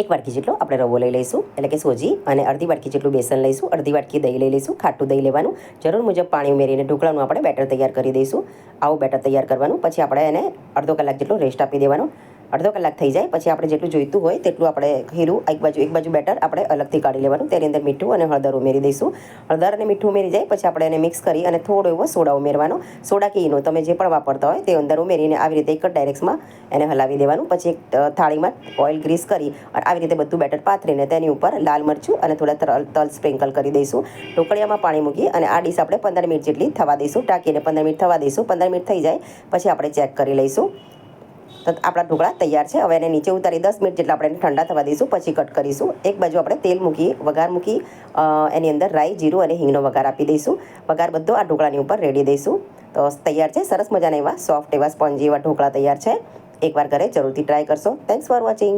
એક વાટકી જેટલો આપણે રવો લઈ લઈશું, એટલે કે સોજી, અને અડધી વાટકી જેટલું બેસન લઈશું, અડધી વાટકી દહીં લઈ લઈશું, ખાટું દહીં લેવાનું. જરૂર મુજબ પાણી ઉમેરીને ઢોકળાનું આપણે બેટર તૈયાર કરી દઈશું. આવું બેટર તૈયાર કરવાનું. પછી આપણે એને અડધો કલાક જેટલો રેસ્ટ આપી દેવાનો. અડધો કલાક થઈ જાય, પછી આપણે જેટલું જોઈતું હોય તેટલું આપણે ખીરું એક બાજુ એક બાજુ બેટર આપણે અલગથી કાઢી લેવાનું. તેની અંદર મીઠું અને હળદર ઉમેરી દઈશું. હળદર અને મીઠું ઉમેરી જાય, પછી આપણે એને મિક્સ કરી અને થોડો એવો સોડા ઉમેરવાનો. સોડા કે તમે જે પણ વાપરતા હોય તે અંદર ઉમેરીને આવી રીતે એક જ ડાયરેક્શમાં એને હલાવી દેવાનું. પછી એક થાળીમાં ઓઇલ ગ્રીસ કરી અને આવી રીતે બધું બેટર પાથરીને તેની ઉપર લાલ મરચું અને થોડા તલ તલ સ્પ્રિંકલ કરી દઈશું. ઢોકળિયામાં પાણી મૂકી અને આ ડીશ આપણે પંદર મિનિટ જેટલી થવા દઈશું. ટાંકીને પંદર મિનિટ થવા દઈશું. પંદર મિનિટ થઈ જાય, પછી આપણે ચેક કરી લઈશું. તો આપણા ઢોકળા તૈયાર છે. હવે એને નીચે ઉતારી દસ મિનિટ જેટલા આપણે ઠંડા થવા દઈશું. પછી કટ કરીશું. એક બાજુ આપણે તેલ મૂકી વઘાર મૂકી એની અંદર રાઈ, જીરું અને હિંગનો વઘાર આપી દઈશું. વઘાર બધો આ ઢોકળાની ઉપર રેડી દઈશું. તો તૈયાર છે. સરસ મજાના એવા સોફ્ટ એવા સ્પોન્જી એવા ઢોકળા તૈયાર છે. એકવાર ઘરે જરૂરથી ટ્રાય કરશો. Thanks for watching